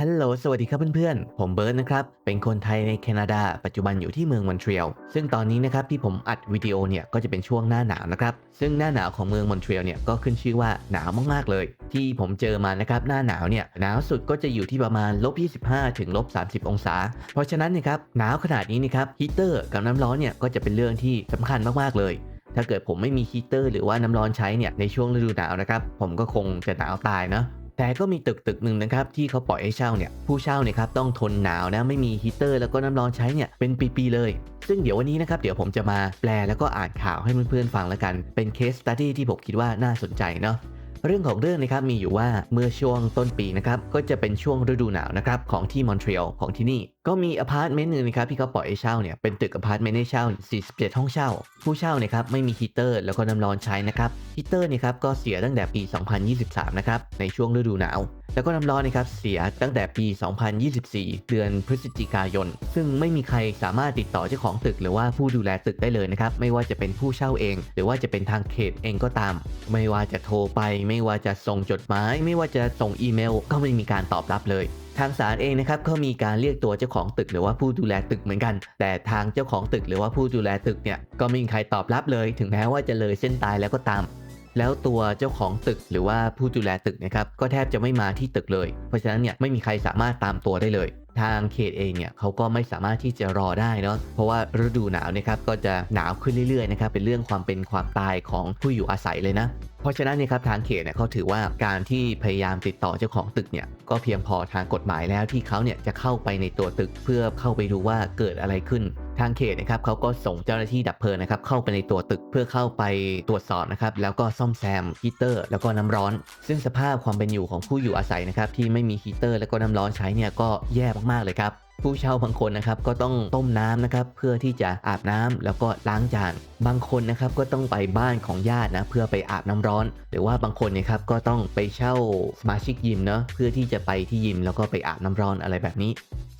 ฮัลโหล สวัสดีครับเพื่อนๆ ผมเบิร์ดนะครับ เป็นคนไทยในแคนาดา ปัจจุบันอยู่ที่เมืองมอนทรีออล ซึ่งตอนนี้นะครับที่ผมอัดวิดีโอเนี่ยก็จะเป็นช่วงหน้าหนาวนะครับ ซึ่งหน้าหนาวของเมืองมอนทรีออลเนี่ยก็ขึ้นชื่อว่าหนาวมากๆเลย ที่ผมเจอมานะครับหน้าหนาวเนี่ยหนาวสุดก็จะอยู่ที่ประมาณลบ25 ถึงลบ30 องศา เพราะฉะนั้นนะครับหนาวขนาดนี้นะครับฮีเตอร์กับน้ำร้อนเนี่ยก็จะเป็นเรื่องที่สำคัญมากๆเลยถ้าเกิดผมไม่มีฮีเตอร์หรือว่าน้ำร้อนใช้เนี่ยในช่วงฤดูหนาวนะครับผมก็คงจะหนาวตายเนาะ แต่ก็มีตึกตึกหนึ่งนะครับที่เขาปล่อยให้เช่าเนี่ยผู้เช่าเนี่ยครับต้องทนหนาวนะไม่มีฮีเตอร์แล้วก็น้ำร้อนใช้เนี่ยเป็นปีๆเลย ซึ่งเดี๋ยววันนี้นะครับเดี๋ยวผมจะมาแปลแล้วก็อ่านข่าวให้เพื่อนๆฟังแล้วกันเป็นเคสตัดดี้ที่ผมคิดว่าน่าสนใจเนาะเรื่องของเรื่องนะครับมีอยู่ว่าเมื่อช่วงต้นปีนะครับก็จะเป็นช่วงฤดูหนาวนะครับของที่มอนทรีออลของที่นี่ ก็มีอพาร์ตเมนต์หนึ่งนะครับที่เขาปล่อยให้เช่าเนี่ยเป็นตึกอพาร์ตเมนต์ให้เช่า 47 ห้องเช่า ผู้เช่าเนี่ยครับไม่มีฮีเตอร์แล้วก็น้ำร้อนใช้นะครับฮีเตอร์เนี่ยครับก็เสียตั้งแต่ปี 2023 นะครับในช่วงฤดูหนาว แล้วก็น้ำร้อนนะครับเสียตั้งแต่ปี 2024 เดือนพฤศจิกายน ซึ่งไม่มีใครสามารถติดต่อเจ้าของตึก หรือว่าผู้ดูแลตึกได้เลยนะครับไม่ว่าจะเป็นผู้เช่าเอง หรือว่าจะเป็นทางเขตเองก็ตาม ไม่ว่าจะโทรไป ไม่ว่าจะส่งจดหมาย ไม่ว่าจะส่งอีเมล ก็ไม่มีการตอบรับเลย ทางศาลเองนะครับก็มีการเรียกตัวเจ้าของตึกหรือว่าผู้ดูแลตึกเหมือนกัน แต่ทางเจ้าของตึกหรือว่าผู้ดูแลตึกเนี่ยก็ไม่มีใครตอบรับเลย ถึงแม้ว่าจะเลยเส้นตายแล้วก็ตาม แล้วตัวเจ้าของตึกหรือว่าผู้ดูแลตึกนะครับก็แทบจะไม่มาที่ตึกเลย เพราะฉะนั้นเนี่ยไม่มีใครสามารถตามตัวได้เลย ทางเขตเองเนี่ยเขาก็ไม่สามารถที่จะรอได้เนาะเพราะว่าฤดูหนาวนะครับก็จะหนาวขึ้นเรื่อยๆนะครับเป็นเรื่องความเป็นความตายของผู้อยู่อาศัยเลยนะเพราะฉะนั้นเนี่ยครับทางเขตเนี่ยเขาถือว่าการที่พยายามติดต่อเจ้าของตึกเนี่ยก็เพียงพอทางกฎหมายแล้วที่เขาเนี่ยจะเข้าไปในตัวตึกเพื่อเข้าไปดูว่าเกิดอะไรขึ้น ทางเขตนะครับเขาก็ส่งเจ้าหน้าที่ดับเพลิงนะครับเข้าไปในตัวตึกเพื่อเข้าไปตรวจสอบนะครับแล้วก็ซ่อมแซมฮีเตอร์ แล้วก็น้ำร้อน ซึ่งสภาพความเป็นอยู่ของผู้อยู่อาศัยนะครับที่ไม่มีฮีเตอร์แล้วก็น้ำร้อนใช้เนี่ยก็แย่มากๆเลยครับผู้เช่าบางคนนะครับก็ต้องต้มน้ำนะครับเพื่อที่จะอาบน้ำแล้วก็ล้างจาน บางคนนะครับก็ต้องไปบ้านของญาตินะเพื่อไปอาบน้ำร้อน หรือว่าบางคนเนี่ยครับก็ต้องไปเช่าสมาชิกยิมเนาะเพื่อที่จะไปที่ยิมแล้วก็ไปอาบน้ำร้อนอะไรแบบนี้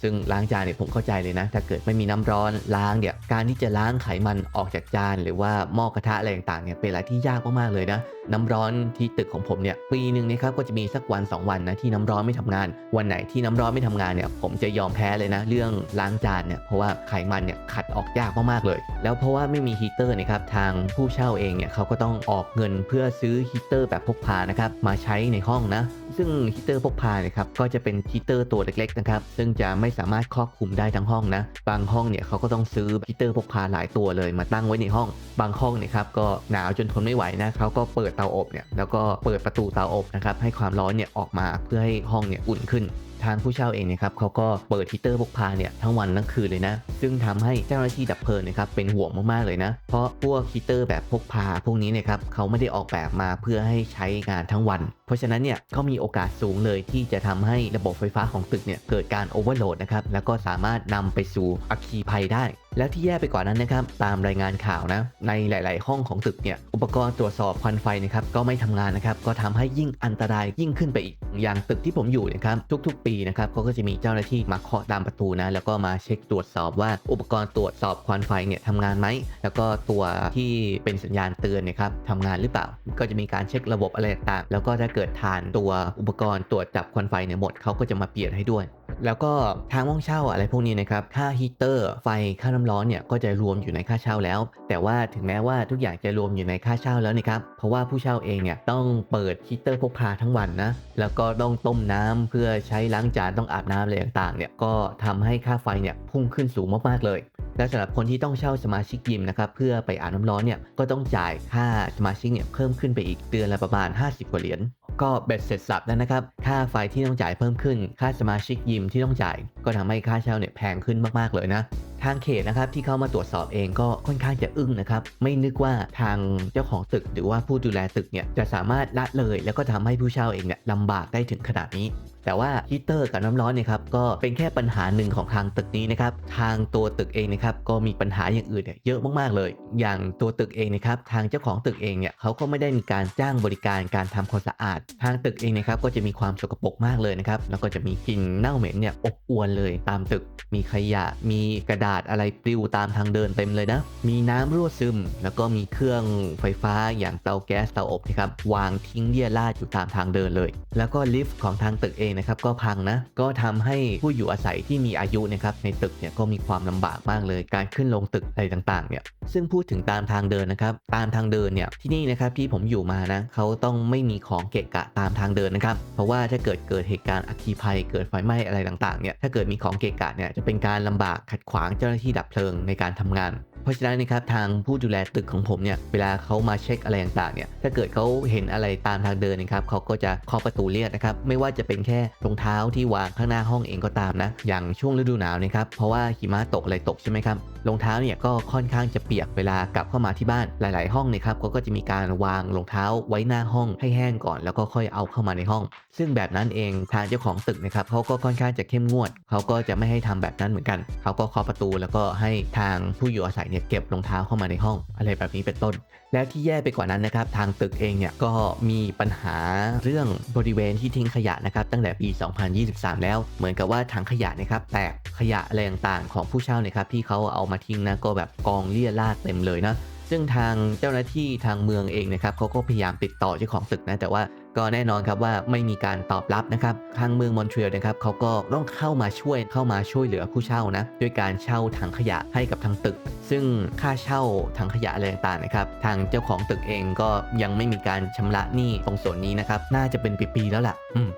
ซึ่งล้างจานเนี่ยผมเข้าใจเลยนะ ถ้าเกิดไม่มีน้ำร้อนล้างเนี่ยการที่จะล้างไขมันออกจากจาน หรือว่าหม้อกระทะอะไรต่างๆเนี่ยเป็นอะไรที่ยากมากๆเลยนะน้ำร้อนที่ตึกของผมเนี่ยปีหนึ่งนะครับก็จะมีสักวัน 2 วันนะที่น้ำร้อนไม่ทำงาน วันไหนที่น้ำร้อนไม่ทำงานเนี่ยผมจะยอมแพ้เลยนะ เรื่องล้างจานเนี่ยเพราะว่าไขมันเนี่ยขัดออกยากมากๆเลย แล้วเพราะว่าไม่มีฮีเตอร์นะครับทางผู้เช่าเองเนี่ยเขาก็ต้องออกเงินเพื่อซื้อฮีเตอร์แบบพกพานะครับมาใช้ในห้องนะ ซึ่งฮีเตอร์พกพาเนี่ยครับก็จะเป็นฮีเตอร์ตัวเล็กๆนะครับซึ่งจะไม่สามารถครอบคลุมได้ทั้งห้องนะ บางห้องเนี่ยเขาก็ต้องซื้อฮีเตอร์พกพาหลายตัวเลยมาตั้งไว้ในห้อง บางห้องเนี่ยครับก็หนาวจนทนไม่ไหวนะเขาก็เปิดเตาอบเนี่ยแล้วก็เปิดประตูเตาอบนะครับให้ความร้อนเนี่ยออกมาเพื่อให้ห้องเนี่ยอุ่นขึ้นทางผู้เช่าเองนะครับเขาก็เปิดฮีเตอร์พกพาเนี่ยทั้งวันทั้งคืนเลยนะ ซึ่งทำให้เจ้าหน้าที่ดับเพลิงนะครับเป็นห่วงมากๆเลยนะ เพราะพวกฮีเตอร์แบบพกพาพวกนี้เนี่ยครับเขาไม่ได้ออกแบบมาเพื่อให้ใช้งานทั้งวันเพราะฉะนั้นเนี่ยก็มีโอกาสสูงเลยที่จะทำให้ระบบไฟฟ้าของตึกเนี่ยเกิดการโอเวอร์โหลดนะครับแล้วก็สามารถนำไปสู่อัคคีภัยได้ แล้วที่แย่ไปกว่านั้นนะครับตามรายงานข่าวนะในหลาย ๆ ห้องของตึกเนี่ยอุปกรณ์ตรวจสอบควันไฟนะครับก็ไม่ทำงานนะครับก็ทำให้ยิ่งอันตรายยิ่งขึ้นไปอีกอย่างตึกที่ผมอยู่นะครับทุก ๆ ปีนะครับเขาก็จะมีเจ้าหน้าที่มาเคาะตามประตูนะแล้วก็มาเช็คตรวจสอบว่าอุปกรณ์ตรวจสอบควันไฟเนี่ยทำงานไหมแล้วก็ตัวที่เป็นสัญญาณเตือนเนะครับทำงานหรือเปล่า ก็จะมีการเช็คระบบอะไรต่างแล้วก็ถ้าเกิดทานตัวอุปกรณ์ตรวจจับควันไฟเนี่ยหมดเขาก็จะมาเปลี่ยนให้ด้วย แล้วก็ทางห้องเช่าอะไรพวกนี้นะครับค่าฮีเตอร์ไฟค่าน้ำร้อนเนี่ยก็จะรวมอยู่ในค่าเช่าแล้ว แต่ว่าถึงแม้ว่าทุกอย่างจะรวมอยู่ในค่าเช่าแล้วนะครับเพราะว่าผู้เช่าเองเนี่ยต้องเปิดฮีเตอร์พกพาทั้งวันนะแล้วก็ต้องต้มน้ำเพื่อใช้ล้างจานต้องอาบน้ำอะไรต่างๆเนี่ยก็ทำให้ค่าไฟเนี่ยพุ่งขึ้นสูงมากๆเลยและสำหรับคนที่ต้องเช่าสมาชิกยิมนะครับเพื่อไปอาบน้ำร้อนเนี่ยก็ต้องจ่ายค่าสมาชิกเนี่ยเพิ่มขึ้นไปอีกเดือนละประมาณ 50 กว่าเหรียญ ก็เบ็ดเสร็จสับแล้วนะครับ ค่าไฟที่ต้องจ่ายเพิ่มขึ้น ค่าสมาชิกยิมที่ต้องจ่าย ก็ทำให้ค่าเช่าเนี่ยแพงขึ้นมากๆเลยนะทางเขตนะครับที่เข้ามาตรวจสอบเองก็ค่อนข้างจะอึ้งนะครับ ไม่นึกว่าทางเจ้าของตึกหรือว่าผู้ดูแลตึกเนี่ยจะสามารถละเลย แล้วก็ทำให้ผู้เช่าเองเนี่ยลำบากได้ถึงขนาดนี้แต่ว่าฮีเตอร์กับน้ำร้อนเนี่ยครับก็เป็นแค่ปัญหาหนึ่งของทางตึกนี้นะครับทางตัวตึกเองนะครับก็มีปัญหาอย่างอื่นเนี่ยเยอะมากๆเลย อย่างตัวตึกเองนะครับทางเจ้าของตึกเองเนี่ยเขาก็ไม่ได้มีการจ้างบริการการทำความสะอาด ทางตึกเองนะครับก็จะมีความสกปรกมากเลยนะครับแล้วก็จะมีกลิ่นเน่าเหม็นเนี่ยอบอวนเลยตามตึก มีขยะมีกระดระดาษอะไรปลิวตามทางเดินเต็มเลยนะ มีน้ำรั่วซึม แล้วก็มีเครื่องไฟฟ้าอย่างเตาแก๊สเตาอบนะครับวางทิ้งเลี่ยราดอยู่ตามทางเดินเลย แล้วก็ลิฟต์ของทางตึกเองนะครับก็พังนะ ก็ทำให้ผู้อยู่อาศัยที่มีอายุนะครับในตึกเนี่ยก็มีความลำบากมากเลย การขึ้นลงตึกอะไรต่างๆเนี่ยซึ่งพูดถึงตามทางเดินนะครับตามทางเดินเนี่ยที่นี่นะครับที่ผมอยู่มานะเขาต้องไม่มีของเกะกะตามทางเดินนะครับ เพราะว่าถ้าเกิดเกิดเหตุการณ์อัคคีภัยเกิดไฟไหม้อะไรต่างๆเนี่ยถ้าเกิดมีของเกะกะเนี่ยจะเป็นการลำบากขัดขวางเจ้าหน้าที่ดับเพลิงในการทำงาน เพราะฉะนั้นนะครับทางผู้ดูแลตึกของผมเนี่ยเวลาเขามาเช็คอะไรต่างๆเนี่ยถ้าเกิดเขาเห็นอะไรตามทางเดินนะครับเขาก็จะเคาะประตูเรียกนะครับไม่ว่าจะเป็นแค่รองเท้าที่วางข้างหน้าห้องเองก็ตามนะอย่างช่วงฤดูหนาวนะครับเพราะว่าหิมะตกอะไรตกใช่ไหมครับรองเท้าเนี่ยก็ค่อนข้างจะเปียกเวลากลับเข้ามาที่บ้านหลาย ๆ ห้องนะครับเขาก็จะมีการวางรองเท้าไว้หน้าห้องให้แห้งก่อน แล้วก็ค่อยเอาเข้ามาในห้อง ซึ่งแบบนั้นเองทางเจ้าของตึกนะครับเขาก็ค่อนข้างจะเข้มงวดเขาก็จะไม่ให้ทำแบบนั้นเหมือนกันเขาก็เคาะประตูแล้วก็ให้ทางผู้อยู่อาศัยเนี่ยเก็บรองเท้าเข้ามาในห้องอะไรแบบนี้เป็นต้น และที่แย่ไปกว่านั้นนะครับทางตึกเองเนี่ยก็มีปัญหาเรื่องบริเวณที่ทิ้งขยะนะครับตั้งแต่ปี 2023 แล้วเหมือนกับว่าถังขยะนะครับแตกขยะอะไรต่างๆ ของผู้เช่าเนี่ยครับที่เขาเอามาทิ้งนะก็แบบกองเลี่ยราดเต็มเลยนะซึ่งทางเจ้าหน้าที่ทางเมืองเองนะครับเขาก็พยายามติดต่อเจ้าของตึกนะแต่ว่า ก็แน่นอนครับว่าไม่มีการตอบรับนะครับทางเมืองมอนทรีออลนะครับเขาก็ต้องเข้ามาช่วยเข้ามาช่วยเหลือผู้เช่านะด้วยการเช่าถังขยะให้กับทางตึก ซึ่งค่าเช่าถังขยะอะไรต่างๆนะครับทางเจ้าของตึกเองก็ยังไม่มีการชำระหนี้ตรงส่วนนี้นะครับน่าจะเป็นปีๆแล้วล่ะอืม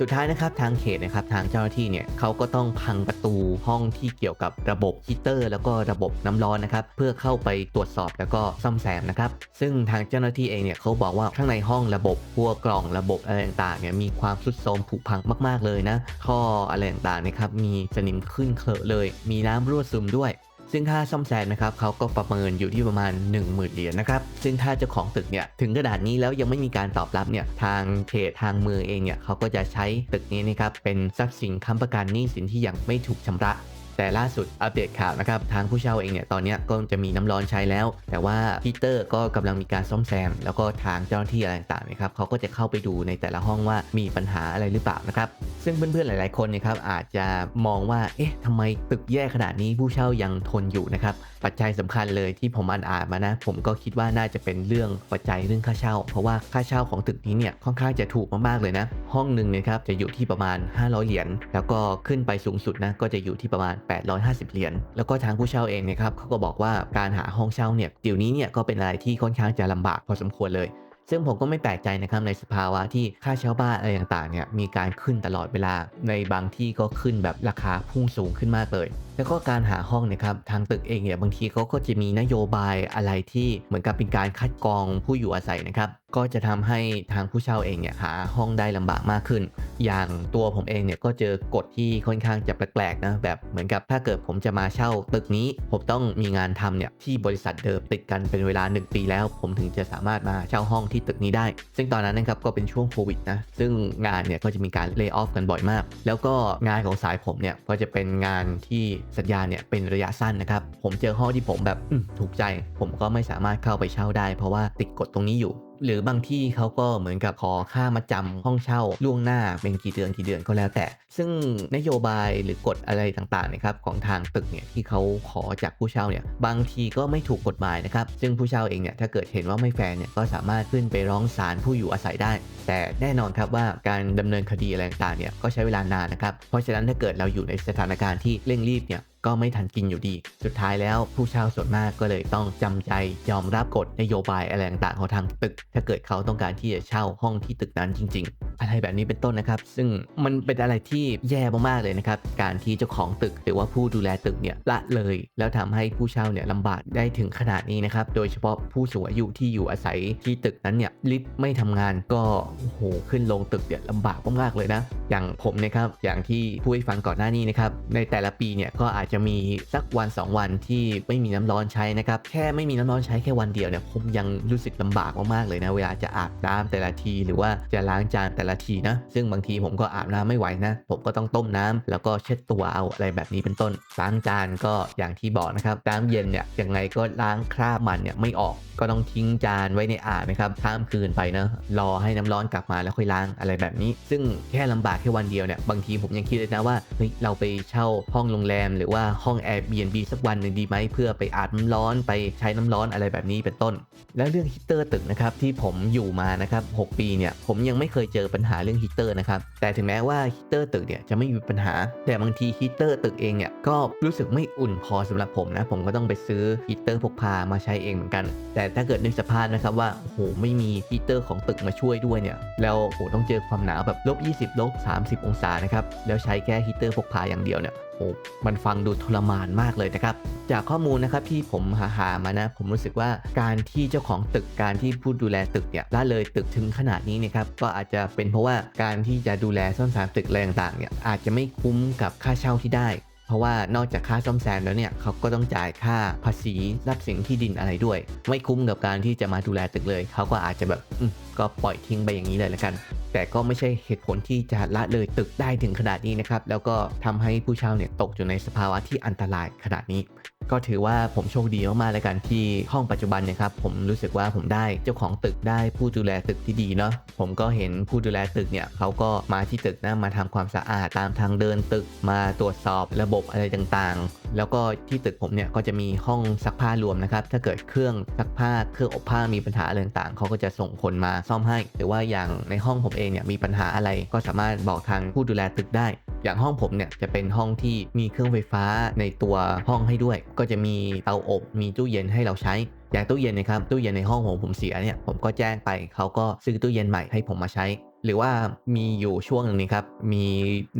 สุดท้ายนะครับทางเขตนะครับทางเจ้าหน้าที่เนี่ยเขาก็ต้องพังประตูห้องที่เกี่ยวกับระบบฮีตเตอร์ แล้วก็ระบบน้ำร้อนนะครับเพื่อเข้าไปตรวจสอบแล้วก็ซ่อมแซมนะครับซึ่งทางเจ้าหน้าที่เองเนี่ยเขาบอกว่าข้างในห้องระบบพวกกล่องระบบอะไรต่างๆเนี่ยมีความทรุดโทรมผุพังมาก ๆเลยนะท่ออะไรต่างๆนะครับมีสนิมขึ้นเคลอะเลย มีน้ำรั่วซึมด้วย ซึ่งค่าซ่อมแซมนะครับเขาก็ประเมินอยู่ที่ประมาณ 10,000เหรียญนะครับซึ่งถ้าเจ้าของตึกเนี่ยถึงกระดาษนี้แล้วยังไม่มีการตอบรับเนี่ยทางเขตทางเมืองเองเนี่ยเขาก็จะใช้ตึกนี้นะครับเป็นทรัพย์สินค้ำประกันหนี้สินที่ยังไม่ถูกชำระ แต่ล่าสุดอัปเดตข่าวนะครับทางผู้เช่าเองเนี่ยตอนนี้ก็จะมีน้ำร้อนใช้แล้ว แต่ว่าฮีเตอร์ก็กำลังมีการซ่อมแซม แล้วก็ทางเจ้าหน้าที่อะไรต่างๆนะครับเขาก็จะเข้าไปดูในแต่ละห้องว่ามีปัญหาอะไรหรือเปล่านะครับซึ่งเพื่อนๆหลาย ๆคนเนะครับอาจจะมองว่าเอ๊ะทำไมตึกแย่ขนาดนี้ผู้เช่ายังทนอยู่นะครับ ปัจจัยสำคัญเลยที่ผมอ่านอ่านมานะ ผมก็คิดว่าน่าจะเป็นเรื่องปัจจัยเรื่องค่าเช่า เพราะว่าค่าเช่าของตึกนี้เนี่ยค่อนข้างจะถูกมากๆเลยนะ ห้องหนึ่งเนะครับจะอยู่ที่ประมาณ 500 เหรียญแล้วก็ขึ้นไปสูงสุดนะก็จะอยู่ที่ประมาณ 850 เหรียญแล้วก็ทางผู้เช่าเองเนะครับเขาก็บอกว่าการหาห้องเช่าเนี่ยเดี๋ยวนี้เนี่ยก็เป็นอะไรที่ค่อนข้างจะลำบากพอสมควรเลย ซึ่งผมก็ไม่แปลกใจนะครับในสภาวะที่ค่าเช่าบ้านอะไรต่างๆเนี่ยมีการขึ้นตลอดเวลา ในบางที่ก็ขึ้นแบบราคาพุ่งสูงขึ้นมากเลย แล้วก็การหาห้องนะครับทางตึกเองเนี่ยบางทีเขาก็จะมีนโยบายอะไรที่เหมือนกับเป็นการคัดกรองผู้อยู่อาศัยนะครับ ก็จะทำให้ทางผู้เช่าเองเนี่ยหาห้องได้ลำบากมากขึ้น อย่างตัวผมเองเนี่ยก็เจอกฎที่ค่อนข้างจะแปลกๆนะแบบเหมือนกับถ้าเกิดผมจะมาเช่าตึกนี้ ผมต้องมีงานทำเนี่ยที่บริษัทเดิมติดกันเป็นเวลา 1 ปีแล้ว ผมถึงจะสามารถมาเช่าห้องที่ตึกนี้ได้ ซึ่งตอนนั้นนะครับก็เป็นช่วงโควิดนะซึ่งงานเนี่ยก็จะมีการเลิกออฟกันบ่อยมาก แล้วก็งานของสายผมเนี่ยก็จะเป็นงานที่สัญญาเนี่ยเป็นระยะสั้นนะครับผมเจอห้องที่ผมแบบถูกใจ ผมก็ไม่สามารถเข้าไปเช่าได้ เพราะว่าติดกฎตรงนี้อยู่ หรือบางที่เขาก็เหมือนกับขอค่ามาจำห้องเช่าล่วงหน้าเป็นกี่เดือนกี่เดือนก็แล้วแต่ ซึ่งนโยบายหรือกฎอะไรต่างๆนะครับของทางตึกเนี่ยที่เขาขอจากผู้เช่าเนี่ยบางทีก็ไม่ถูกกฎหมายนะครับซึ่งผู้เช่าเองเนี่ยถ้าเกิดเห็นว่าไม่แฟร์เนี่ยก็สามารถขึ้นไปร้องศาลผู้อยู่อาศัยได้ แต่แน่นอนครับว่าการดำเนินคดีอะไรต่างๆเนี่ยก็ใช้เวลานานนะครับเพราะฉะนั้นถ้าเกิดเราอยู่ในสถานการณ์ที่เร่งรีบเนี่ย ก็ไม่ทันกินอยู่ดี สุดท้ายแล้วผู้เช่าส่วนมากก็เลยต้องจำใจยอมรับกฎนโยบายอะไรต่างๆของทางตึก ถ้าเกิดเขาต้องการที่จะเช่าห้องที่ตึกนั้นจริง ๆ อะไรแบบนี้เป็นต้นนะครับ ซึ่งมันเป็นอะไรที่แย่มากๆเลยนะครับ การที่เจ้าของตึกหรือว่าผู้ดูแลตึกเนี่ยละเลย แล้วทำให้ผู้เช่าเนี่ยลำบากได้ถึงขนาดนี้นะครับ โดยเฉพาะผู้สูงอายุที่อยู่อาศัยที่ตึกนั้นเนี่ยลิฟต์ไม่ทำงานก็โอ้โหขึ้นลงตึกเนี่ยลำบากมากๆเลยนะ อย่างผมนะครับอย่างที่พูดให้ฟังก่อนหน้านี้นะครับในแต่ละปีเนี่ยก็อาจจะมีสักวัน 2 วันที่ไม่มีน้ำร้อนใช้นะครับ แค่ไม่มีน้ำร้อนใช้แค่วันเดียวเนี่ยผมยังรู้สึกลำบากมากๆเลยนะ เวลาจะอาบน้ำแต่ละที หรือว่าจะล้างจานแต่ละทีนะ ซึ่งบางทีผมก็อาบน้ำไม่ไหวนะ ผมก็ต้องต้มน้ำแล้วก็เช็ดตัวเอาอะไรแบบนี้เป็นต้น ล้างจานก็อย่างที่บอกนะครับ น้ำเย็นเนี่ยยังไงก็ล้างคราบมันเนี่ยไม่ออกก็ต้องทิ้งจานไว้ในอ่างนะครับข้ามคืนไปนะ รอให้น้ำร้อนกลับมาแล้วค่อยล้างอะไรแบบนี้ ซึ่งแค่ลำบากแค่วันเดียวเนี่ย บางทีผมยังคิดเลยนะว่า เฮ้ย เราไปเช่าห้องโรงแรมหรือว่าว่าห้อง Airbnb สักวันหนึ่งดีไหมเพื่อไปอาบน้ำร้อนไปใช้น้ำร้อนอะไรแบบนี้เป็นต้น แล้วเรื่องฮีเตอร์ตึกนะครับที่ผมอยู่มานะครับ6ปีเนี่ยผมยังไม่เคยเจอปัญหาเรื่องฮีเตอร์นะครับแต่ถึงแม้ว่าฮีเตอร์ตึกเนี่ยจะไม่มีปัญหา แต่บางทีฮีเตอร์ตึกเองเนี่ยก็รู้สึกไม่อุ่นพอสำหรับผมนะผมก็ต้องไปซื้อฮีเตอร์พกพามาใช้เองเหมือนกัน แต่ถ้าเกิดในสภาพนะครับว่าโอ้โหไม่มีฮีเตอร์ของตึกมาช่วยด้วยเนี่ยแล้วโอ้โหต้องเจอความหนาวแบบลบ20ลบ30 องศานะครับแล้วใช้แค่ฮีเตอร์พกพาอย่างเดียวเนี่ย มันฟังดูทรมานมากเลยนะครับ จากข้อมูลนะครับที่ผมหาหามานะ ผมรู้สึกว่าการที่เจ้าของตึกการที่ผู้ดูแลตึกเนี่ยละเลยตึกถึงขนาดนี้เนะครับก็อาจจะเป็นเพราะว่าการที่จะดูแลซ่อมแซมตึกอะไรต่างๆเนี่ยอาจจะไม่คุ้มกับค่าเช่าที่ได้ ราะว่านอกจากค่าซ่อมแซมแล้วเนี่ยเขาก็ต้องจ่ายค่าภาษีทรัพย์สินที่ดินอะไรด้วย ไม่คุ้มกับการที่จะมาดูแลตึกเลย เขาก็อาจจะแบบก็ปล่อยทิ้งไปอย่างนี้เลยละกัน แต่ก็ไม่ใช่เหตุผลที่จะละเลยตึกได้ถึงขนาดนี้นะครับ แล้วก็ทำให้ผู้เช่าเนี่ยตกอยู่ในสภาวะที่อันตรายขนาดนี้ ก็ถือว่าผมโชคดีมากๆเลยกันที่ห้องปัจจุบันเนะครับผมรู้สึกว่าผมได้เจ้าของตึกได้ผู้ดูแลตึกที่ดีเนาะผมก็เห็นผู้ดูแลตึกเนี่ยเขาก็มาที่ตึกนะมาทำความสะอาดตามทางเดินตึกมาตรวจสอบระบบอะไรต่างๆ แล้วก็ที่ตึกผมเนี่ยก็จะมีห้องซักผ้ารวมนะครับ ถ้าเกิดเครื่องซักผ้าเครื่องอบผ้ามีปัญหาอะไรต่างๆเขาก็จะส่งคนมาซ่อมให้ หรือว่าอย่างในห้องผมเองเนี่ยมีปัญหาอะไรก็สามารถบอกทางผู้ดูแลตึกได้ อย่างห้องผมเนี่ยจะเป็นห้องที่มีเครื่องไฟฟ้าในตัวห้องให้ด้วย ก็จะมีเตาอบมีตู้เย็นให้เราใช้อย่างตู้เย็นนะครับตู้เย็นในห้องของผมเสียเนี่ยผมก็แจ้งไปเขาก็ซื้อตู้เย็นใหม่ให้ผมมาใช้ หรือว่ามีอยู่ช่วงหนึ่งนี้ครับ มี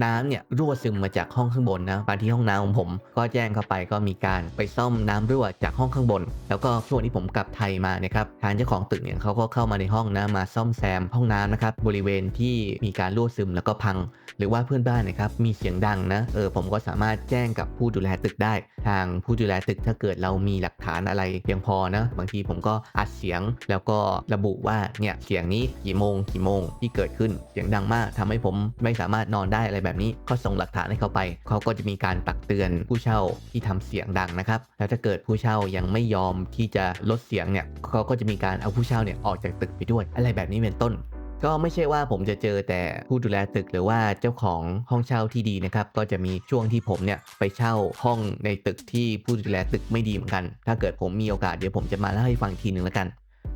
น้ำเนี่ยรั่วซึมมาจากห้องข้างบนนะมาที่ห้องน้ำของผม ก็แจ้งเข้าไปก็มีการไปซ่อมน้ำรั่วจากห้องข้างบน แล้วก็ช่วงที่ผมกลับไทยมานี่ครับทางเจ้าของตึกเนี่ยเขาก็เข้ามาในห้องนะมาซ่อมแซมห้องน้ำนะครับบริเวณที่มีการรั่วซึมแล้วก็พัง หรือว่าเพื่อนบ้านนะครับมีเสียงดังนะเออผมก็สามารถแจ้งกับผู้ดูแลตึกได้ ทางผู้ดูแลตึกถ้าเกิดเรามีหลักฐานอะไรเพียงพอนะบางทีผมก็อัดเสียงแล้วก็ระบุว่าเนี่ยเสียงนี้กี่โมงกี่โมงที่เกิดขึ้นเสียงดังมากทำให้ผมไม่สามารถนอนได้อะไรแบบนี้ก็ส่งหลักฐานให้เขาไป เขาก็จะมีการตักเตือนผู้เช่าที่ทำเสียงดังนะครับแล้วถ้าเกิดผู้เช่ายังไม่ยอมที่จะลดเสียงเนี่ยเขาก็จะมีการเอาผู้เช่าเนี่ยออกจากตึกไปด้วยอะไรแบบนี้เป็นต้นก็ไม่ใช่ว่าผมจะเจอแต่ผู้ดูแลตึกหรือว่าเจ้าของห้องเช่าที่ดีนะครับ ก็จะมีช่วงที่ผมเนี่ยไปเช่าห้องในตึกที่ผู้ดูแลตึกไม่ดีเหมือนกัน ถ้าเกิดผมมีโอกาสเดี๋ยวผมจะมาเล่าให้ฟังทีหนึ่งแล้วกัน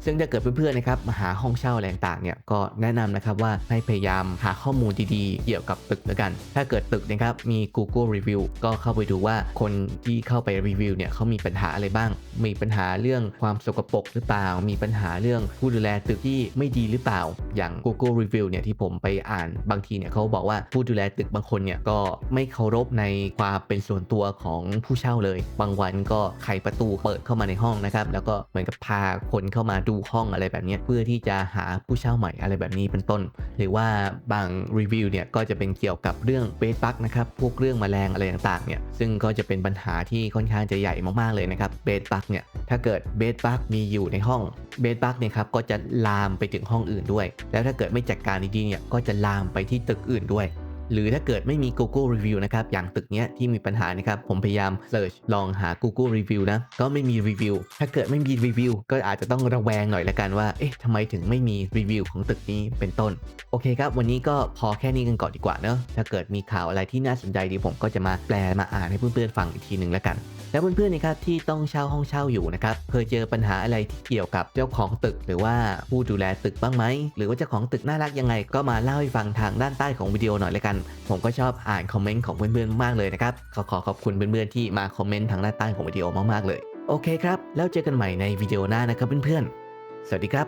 ซึ่งถ้าเกิดเพื่อนๆนะครับมาหาห้องเช่าอะไรต่างเนี่ยก็แนะนำนะครับว่าให้พยายามหาข้อมูลดีๆ เกี่ยวกับตึกแล้วกัน ถ้าเกิดตึกนะครับมี Google Review ก็เข้าไปดูว่าคนที่เข้าไปรีวิวเนี่ยเขามีปัญหาอะไรบ้าง มีปัญหาเรื่องความสกปรกหรือเปล่า มีปัญหาเรื่องผู้ดูแลตึกที่ไม่ดีหรือเปล่า อย่าง Google Review เนี่ยที่ผมไปอ่านบางทีเนี่ยเขาบอกว่าผู้ดูแลตึกบางคนเนี่ยก็ไม่เคารพในความเป็นส่วนตัวของผู้เช่าเลย บางวันก็ไขประตูเปิดเข้ามาในห้องนะครับแล้วก็เหมือนกับพาคนเข้ามาดูห้องอะไรแบบนี้เพื่อที่จะหาผู้เช่าใหม่อะไรแบบนี้เป็นต้น หรือว่าบางรีวิวเนี่ยก็จะเป็นเกี่ยวกับเรื่องเบสบักนะครับพวกเรื่องแมลงอะไรต่างๆเนี่ยซึ่งก็จะเป็นปัญหาที่ค่อนข้างจะใหญ่มากๆเลยนะครับเบสบักเนี่ยถ้าเกิดเบสบักมีอยู่ในห้องเบสบักเนี่ยครับก็จะลามไปถึงห้องอื่นด้วย แล้วถ้าเกิดไม่จัดการดีๆเนี่ยก็จะลามไปที่ตึกอื่นด้วย หรือถ้าเกิดไม่มี Google Review นะครับ อย่างตึกเนี้ยที่มีปัญหานะครับ ผมพยายามเ e ิร์ชลองหา Google Review นะ ก็ไม่มีรีวิว ถ้าเกิดไม่มีรีวิว ก็อาจจะต้องระแวงหน่อยละกันว่า เอ๊ะทำไมถึงไม่มีรีวิวของตึกนี้เป็นต้น โอเคครับ วันนี้ก็พอแค่นี้กันก่อนดีกว่าเนอะถ้าเกิดมีข่าวอะไรที่น่าสนใจดีผมก็จะมาแปลมาอ่านให้เพื่อนๆฟังอีกทีหนึ่งล้วกันแล้วเพื่อนๆนะครับที่ต้องเช่าห้องเช่าอยู่นะครับเคยเจอปัญหาอะไรที่เกี่ยวกับเจ้าของตึก หรือว่าผู้ดูแลตึกบ้างไหมหรือว่าเจ้าของตึกน่ารักยังไง ก็มาเล่าให้ฟังทางด้านใต้ของวิดีโอหน่อยละกันผมก็ชอบอ่านคอมเมนต์ของเพื่อนๆ มากเลยนะครับ ขอขอขอบคุณเพื่อนๆ ที่มาคอมเมนต์ทางด้านใต้ของวิดีโอมากๆเลย โอเคครับ แล้วเจอกันใหม่ในวิดีโอหน้านะครับเพื่อนๆ สวัสดีครับ